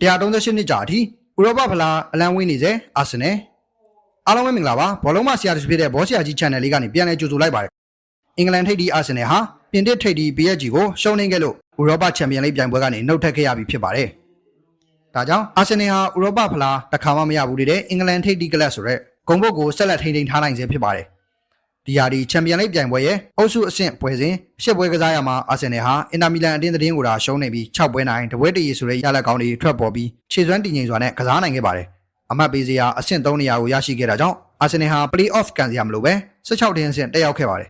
138နှစ်ကြာအထိဥရောပဖလားအလံဝင်းနေစေအာဆင်နယ်အားလုံးပဲမင်္ဂလာပါဘောလုံးမဆရာတဖြစ်တဲ့ဘောဆရာကြီး channel လေးကနေပြန်လည်ကြိုဆိုလိုက်ပါတယ်အင်္ဂလန်ထိပ်ဒီအာဆင်နယ်ဟာပြင်သစ်ထိပ်ဒီ PSG ကိုရှုံးနေခဲ့လို့ဥရောပချန်ပီယံလိပြိုင်ပွဲကနေနှုတ်ထွက်ခဲ့ရပြီဖြစ်ပါတယ်ဒါကြောင့်အာဆင်နယ်ဟာဥရောပဖလားတစ်ခါမှမရဘူးတဲ့အင်္ဂလန်ထိပ်ဒီကလပ်ဆိုတဲ့ဂုံဘုတ်ကိုဆက်လက်ထိန်းသိမ်းထားနိုင်စေဖြစ်ပါတယ် ဒီဟာဒီချန်ပီယံလိပြိုင်ပွဲရဲ့အုပ်စုအဆင့်ပွဲစဉ်ရှစ်ပွဲကစားရမှာအာဆင်နယ်ဟာအင်တာမီလန်အတင်းသတင်းကိုသာရှုံးနေပြီး6ပွဲနိုင်တပွဲတည်းဆိုတဲ့ရလက်ကောင်းတွေထွက်ပေါ်ပြီးခြေစွမ်းတည်ငြိမ်စွာနဲ့ကစားနိုင်ခဲ့ပါတယ်အမတ်ပေးစရာအဆင့်3နေရာကိုရရှိခဲ့တာကြောင့်အာဆင်နယ်ဟာ play-off ကန်စရာမလိုပဲ16တင်းအဆင့်တက်ရောက်ခဲ့ပါတယ်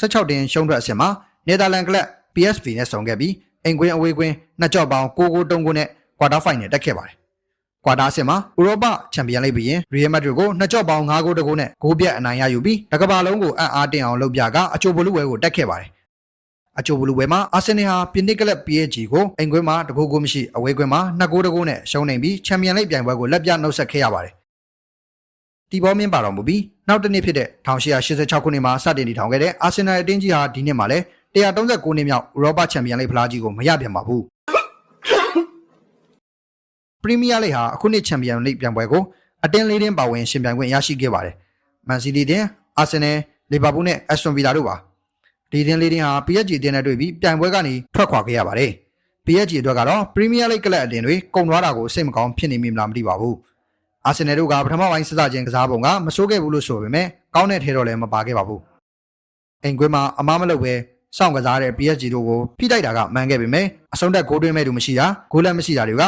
16တင်းရှုံးထွက်အဆင့်မှာနယ်သာလန်ကလပ် PSV နဲ့ဆုံခဲ့ပြီးအိမ်ကွင်းအဝေးကွင်းနှစ်ကြော့ပေါင်း6 6 3 9နဲ့ကွာတာဖိုင်နယ်တက်ခဲ့ပါတယ် ကွာတာအဆင့်မှာဥရောပချန်ပီယံလိပ်ပြီးရင် Real Madrid ကိုနှစ်ကြော့ပေါင်း9ဂိုးတဂိုးနဲ့ဂိုးပြတ်အနိုင်ရယူပြီးတကဘာလုံးကိုအံ့အားတင်အောင်လုပ်ပြကအချိုဘလူးဝဲကိုတက်ခဲ့ပါတယ်အချိုဘလူးဝဲမှာအာဆင်နယ်ဟာပြင်နစ်ကလပ် PSG ကိုအိမ်ကွင်းမှာတကူကိုမရှိအဝေးကွင်းမှာ2ဂိုးတဂိုးနဲ့ရှုံးနေပြီးချန်ပီယံလိပ်ပြိုင်ပွဲကိုလက်ပြနှုတ်ဆက်ခဲ့ရပါတယ်တီဘောမင်းပါတော်မူပြီးနောက်တစ်နှစ်ဖြစ်တဲ့1886ခုနှစ်မှာစတင်တည်ထောင်ခဲ့တဲ့အာဆင်နယ်အတင်းကြီးဟာဒီနှစ်မှာလည်း139နှစ်မြောက်ဥရောပချန်ပီယံလိပ်ဖလားကြီးကိုမရပြန်ပါဘူး ပရီးမီးယားလိပ်ဟာအခုနှစ်ချန်ပီယံလိပ်ပြိုင်ပွဲကိုအတင်းလေးတင်းပါဝင်ရှင်ပြိုင်ခွင့်ရရှိခဲ့ပါတယ်မန်စီးတီးတင်အာဆင်နယ်လီဗာပူးနဲ့အက်စတွန်ဗီလာတို့ပါဒီတင်းလေးတင်းဟာ PSG အတင်းနဲ့တွေ့ပြီးပြိုင်ပွဲကနေထွက်ခွာခဲ့ရပါတယ် PSG အတွက်ကတော့ပရီးမီးယားလိပ်ကလပ်အတင်းတွေကုန်သွားတာကိုစိတ်မကောင်းဖြစ်နေမိမလားမသိပါဘူးအာဆင်နယ်တို့ကပထမပိုင်းစစချင်းကစားပုံကမဆိုးခဲ့ဘူးလို့ဆိုပေမဲ့ကောင်းတဲ့ထဲတော့လည်းမပါခဲ့ပါဘူးအိမ်ကွင်းမှာအမားမလုပ်ပဲစောင့်ကစားတဲ့ PSG တို့ကိုဖိတိုက်တာကမှန်ခဲ့ပေမဲ့အဆုံးသက်ဂိုးသွင်းမဲ့သူမရှိတာဂိုးလက်မရှိတာတွေက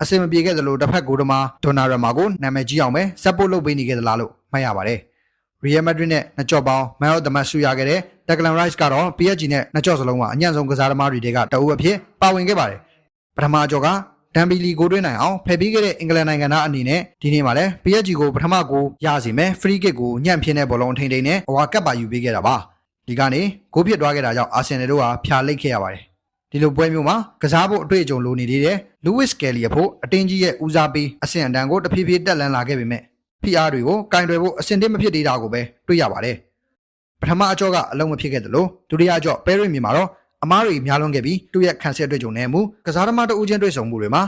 အစင်မပြေခဲ့သလိုတစ်ဖက်ဂိုးသမားဒွန်နာရမာကိုနာမည်ကြီးအောင်ပဲဇက်ပို့လုပ်ပေးနေခဲ့သလားလို့မှတ်ရပါတယ်။ Real Madrid နဲ့နှစ်ကြော့ပေါင်း Man of the Match ဆုရခဲ့တဲ့ Declan Rice ကတော့ PSG နဲ့နှစ်ကြော့စလုံးမှာအညံ့ဆုံးကစားသမားတွေတဲကတအုပ်အဖြစ်ပါဝင်ခဲ့ပါတယ်။ပထမအကြော့ကဒမ်ဘီလီကိုတွင်းနိုင်အောင်ဖယ်ပေးခဲ့တဲ့အင်္ဂလန်နိုင်ငံသားအနေနဲ့ဒီနေ့မှာလည်း PSG ကိုပထမကိုရစီမဲ့ free kick ကိုညံ့ပြင်းတဲ့ဘောလုံးထိန်ထိန်နဲ့အဝါကပ်ပါယူပေးခဲ့တာပါ။ဒီကနေဂိုးဖြစ်သွားခဲ့တာကြောင့်အာဆင်နယ်တို့ဟာဖြာလိတ်ခဲ့ရပါတယ်။ ဒီလိုပွဲမျိုးမှာကစားဖို့အတွေ့အကြုံလိုနေသေးတဲ့ Lewis Kelly အဖို့အတင်းကြီးရဲ့ဦးစားပေးအဆင့်အတန်းကိုတဖြည်းဖြည်းတက်လန်းလာခဲ့ပေမဲ့ PR တွေကိုကင်တွယ်ဖို့အဆင့်တစ်မဖြစ်သေးတာကိုပဲတွေ့ရပါတယ်။ပထမအကြော့ကအလုံးမဖြစ်ခဲ့သလိုဒုတိယအကြော့ပဲရစ်မြေမှာတော့အမားတွေများလွန်ခဲ့ပြီးသူ့ရဲ့ခံစစ်အတွေ့အကြုံနဲ့မှုကစားသမားတဦးချင်းတွေ့ဆုံမှုတွေမှာ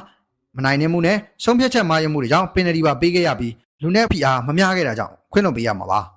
မနိုင်နိုင်မှုနဲ့ဆုံးဖြတ်ချက်မှားယွင်းမှုတွေကြောင့်ပင်နတီပါပေးခဲ့ရပြီးလူနဲ့ PR မမျှခဲ့တာကြောင့်ခွင့်လွှတ်ပေးရမှာပါ။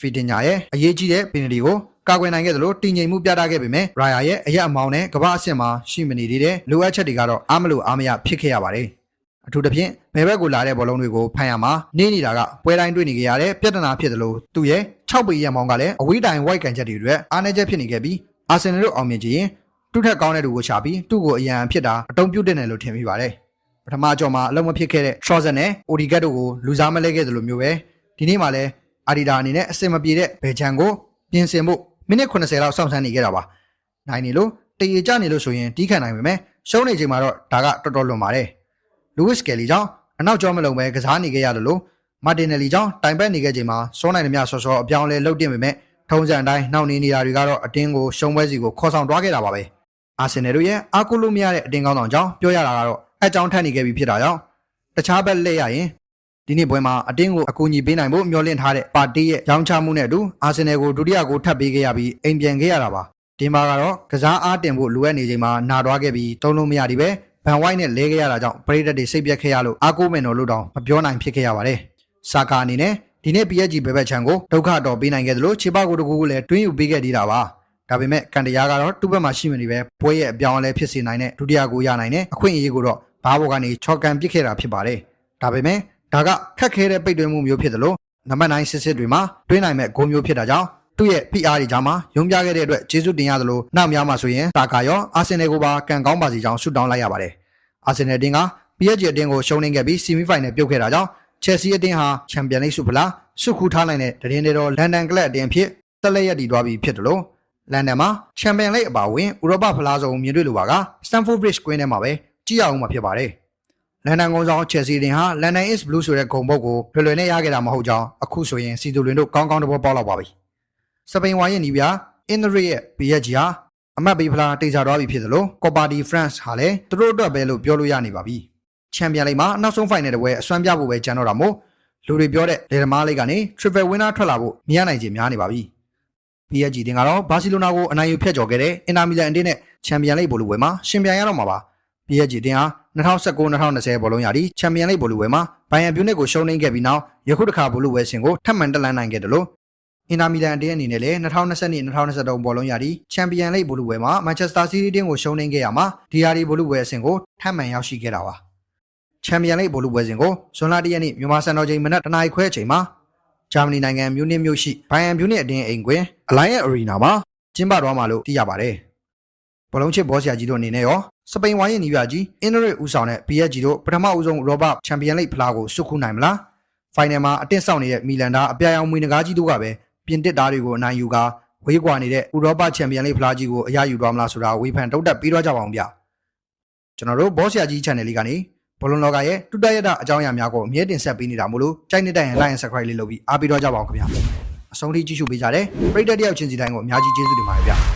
ဖီတင်ညာရဲ့အရေးကြီးတဲ့ပင်နတီကိုကာကွယ်နိုင်ခဲ့သလိုတည်ငြိမ်မှုပြသခဲ့ပေမဲ့ရာယာရဲ့အရက်အမောင်းနဲ့ကမ္ဘာအဆင့်မှာရှိမနေသေးတဲ့လိုအပ်ချက်တွေကတော့အားမလို့အားမရဖြစ်ခဲ့ရပါတယ်။အထူးသဖြင့်ဘယ်ဘက်ကိုလာတဲ့ဘောလုံးတွေကိုဖန်ရမှာနေနေတာကပွဲတိုင်းတွေ့နေကြရတဲ့ပြဿနာဖြစ်သလိုသူ့ရဲ့6ပေရက်မောင်းကလည်းအဝေးတိုင် white ကန်ချက်တွေအတွက်အားနည်းချက်ဖြစ်နေခဲ့ပြီးအာဆင်နယ်တို့အောင်မြင်ခြင်းရင်သူ့ထက်ကောင်းတဲ့သူကိုရှာပြီးသူ့ကိုအရန်ဖြစ်တာအတုံးပြုတ်တဲ့နယ်လို့ထင်မိပါတယ်။ပထမကြော်မှာအလုံးမဖြစ်ခဲ့တဲ့ Trozen နဲ့ Odigat တို့ကိုလူစားမလဲခဲ့သလိုမျိုးပဲဒီနေ့မှလည်း အာဒီတာအနေနဲ့အစင်မပြေတဲ့ဘယ်ချန်ကိုပြင်ဆင်ဖို့မိနစ်80လောက်စောင့်ဆိုင်းနေခဲ့တာပါ။နိုင်နေလို့တရေကြနေလို့ဆိုရင်တီးခံနိုင်ပေမဲ့ရှုံးနေချိန်မှာတော့ဒါကတော်တော်လွန်ပါတယ်။ Lewis Kelly ကြောင့်အနောက်ကျောမလုံးပဲကစားနေခဲ့ရတယ်လို့ Martinelli ကြောင့်တိုင်ပတ်နေခဲ့ချိန်မှာစောနိုင်သမျှဆော့ဆော့အပြောင်းလဲလှုပ်တင်ပေမဲ့ထုံးစံအတိုင်းနှောင့်နှေးနေတာတွေကတော့အတင်းကိုရှုံးပွဲစီကိုခေါ်ဆောင်သွားခဲ့တာပါပဲ။အာဆင်နယ်တို့ရဲ့အားကိုးလို့မရတဲ့အတင်းကောင်းဆောင်ကြောင့်ပြောရတာကတော့အကြောင်းထက်နေခဲ့ပြီဖြစ်တာကြောင့်တခြားဘက်လက်ရရင် ဒီနေ့ပွဲမှာအတင်းကိုအကူအညီပေးနိုင်ဖို့မျှော်လင့်ထားတဲ့ပါတီရဲ့ရောင်းချမှုနဲ့အတူအာဆင်နယ်ကိုဒုတိယကိုထပ်ပေးခဲ့ရပြီးအိမ်ပြန်ခဲ့ရတာပါဒီမှာကတော့ကစားအားတင်ဖို့လိုအပ်နေချိန်မှာနာသွားခဲ့ပြီးတုံးလို့မရဒီပဲဘန်ဝိုက်နဲ့လဲခဲ့ရတာကြောင့်ပရိသတ်တွေစိတ်ပြက်ခဲ့ရလို့အားကိုးမယ်လို့လို့တောင်မပြောနိုင်ဖြစ်ခဲ့ရပါတယ်စာကာအနေနဲ့ဒီနေ့ PSG ဘယ်ဘက်ချန်ကိုဒုက္ခတော်ပေးနိုင်ခဲ့သလိုခြေပကိုတကူကိုလည်းတွင်းယူပေးခဲ့သေးတာပါဒါပေမဲ့ကန်တရားကတော့သူ့ဘက်မှာရှိမနေပဲပွဲရဲ့အပြောင်းအလဲဖြစ်စေနိုင်တဲ့ဒုတိယကိုရနိုင်တဲ့အခွင့်အရေးကိုတော့ဘားဘော်ကနေချော်ကန်ပစ်ခဲ့တာဖြစ်ပါတယ်ဒါပေမဲ့ ဒါကခက်ခဲတဲ့ပိတ်တွင်းမှုမျိုးဖြစ်သလိုနံပါတ်9စစ်စစ်တွေမှာတွင်းနိုင်မဲ့ဂိုးမျိုးဖြစ်တာကြောင့်သူ့ရဲ့ PR တွေကြားမှာယုံပြခဲ့တဲ့အတွက်ကျေးဇူးတင်ရသလိုနောက်များမှာဆိုရင်တာကာရောအာဆင်နယ်ကိုပါကန်ကောင်းပါစီကြောင်းဆုတောင်းလိုက်ရပါတယ်အာဆင်နယ်အတင်းက PSG အတင်းကိုရှုံးနေခဲ့ပြီးဆီမီဖိုင်နယ်ပြုတ်ခဲ့တာကြောင့်ချယ်ဆီအတင်းဟာချန်ပီယံလိဆုဖလားဆုခူးထားနိုင်တဲ့တရင်တွေတော့လန်ဒန်ကလပ်အတင်းဖြစ်တက်လက်ရက်တည်သွားပြီဖြစ်တယ်လို့လန်ဒန်မှာချန်ပီယံလိအပါဝင်ဥရောပဖလားဆုံးမြင်တွေ့လိုပါက Stamford Bridge ကွင်းထဲမှာပဲကြည့်ရအောင်မှာဖြစ်ပါတယ် လန်ဒန်ကုန်းဆောင်ချယ်ဆီတင်ဟာလန်ဒန် is blue ဆိုတဲ့ဂုံပုတ်ကိုလွယ်လွယ်နဲ့ရခဲ့တာမဟုတ်ကြောင်းအခုဆိုရင်စီတူလင်တို့ကောင်းကောင်းတဘောပေါက်လောက်ပါပြီစပိန်ဝါရဲ့နီးပြအင်ဒရီရဲ့ PSG ဟာအမတ်ပေးဖလားတိတ်ချသွားပြီဖြစ်သလိုကော်ပါဒီဖရန့်ဟာလည်းသူတို့အတွက်ပဲလို့ပြောလို့ရနေပါပြီချန်ပီယံလိမှာနောက်ဆုံးဖိုင်နယ်တပွဲအစွမ်းပြဖို့ပဲကြံတော့တာမို့လူတွေပြောတဲ့လေသမားလေးကနေ triple winner ထွက်လာဖို့မြင်ရနိုင်ခြင်းများနေပါပြီ PSG တင်ကတော့ဘာစီလိုနာကိုအနိုင်ယူဖျက်ကျော်ခဲ့တဲ့အင်တာမီလန်အတင်းနဲ့ချန်ပီယံလိဘိုလိုပွဲမှာရှင်ပြိုင်ရတော့မှာပါ PSG တင်ဟာ2019-2020ဘောလုံးရာသီချန်ပီယံလိဂ်ဘောလုံးပွဲမှာဘိုင်ယန်မြူနစ်ကိုရှုံးနိမ့်ခဲ့ပြီးနောက်ယခုတစ်ခါဘောလုံးပွဲစဉ်ကိုထပ်မံတက်လှမ်းနိုင်ခဲ့တယ်လို့အင်တာမီလန်အတင်းအနေနဲ့လည်း2020-2023ဘောလုံးရာသီချန်ပီယံလိဂ်ဘောလုံးပွဲမှာမန်ချက်စတာစီးတီးတင်းကိုရှုံးနိမ့်ခဲ့ရမှာဒီယာဒီဘောလုံးပွဲအဆင့်ကိုထပ်မံရောက်ရှိခဲ့တာပါချန်ပီယံလိဂ်ဘောလုံးပွဲစဉ်ကိုဇွန်လ1ရက်နေ့မြန်မာစံတော်ချိန်မနက်တနာရီခွဲအချိန်မှာဂျာမနီနိုင်ငံမြူနစ်မြို့ရှိဘိုင်ယန်မြူနစ်အတင်းအိမ်ကွင်း Alliance Arena မှာကျင်းပသွားမှာလို့သိရပါတယ်။ ဘောလုံးချစ်ဘောဆရာကြီးတို့အနေနဲ့ရောစပိန်ဝိုင်းရဲ့နီးပြကြီးအင်ဒရစ်ဦးဆောင်တဲ့ PSG တို့ပထမအဦးဆုံးရောဘချန်ပီယံလိဂ်ဖလားကိုစုခုနိုင်မလား။ဖိုင်နယ်မှာအတင်းဆောက်နေတဲ့မီလန်ဒါအပြာရောင်မွေနဂါးကြီးတို့ကပဲပြင်တစ်သားတွေကိုအနိုင်ယူကာဝေးကွာနေတဲ့ဥရောပချန်ပီယံလိဂ်ဖလားကြီးကိုအရယူသွားမလားဆိုတာဝေဖန်တုတ်တက်ပြီးတော့ကြပါအောင်ဗျ။ကျွန်တော်တို့ဘောဆရာကြီး channel လေးကနေဘောလုံးလောကရဲ့တူတရရအကြောင်းအရာများကိုအမြဲတင်ဆက်ပေးနေတာမို့လို့ကြိုက်နေတဲ့ရင် like and subscribe လေးလုပ်ပြီးအားပေးတော့ကြပါအောင်ခင်ဗျာ။အဆုံးထိကြည့်ရှုပေးကြတဲ့ပရိသတ်တယောက်ချင်းစီတိုင်းကိုအများကြီးကျေးဇူးတင်ပါတယ်ဗျ။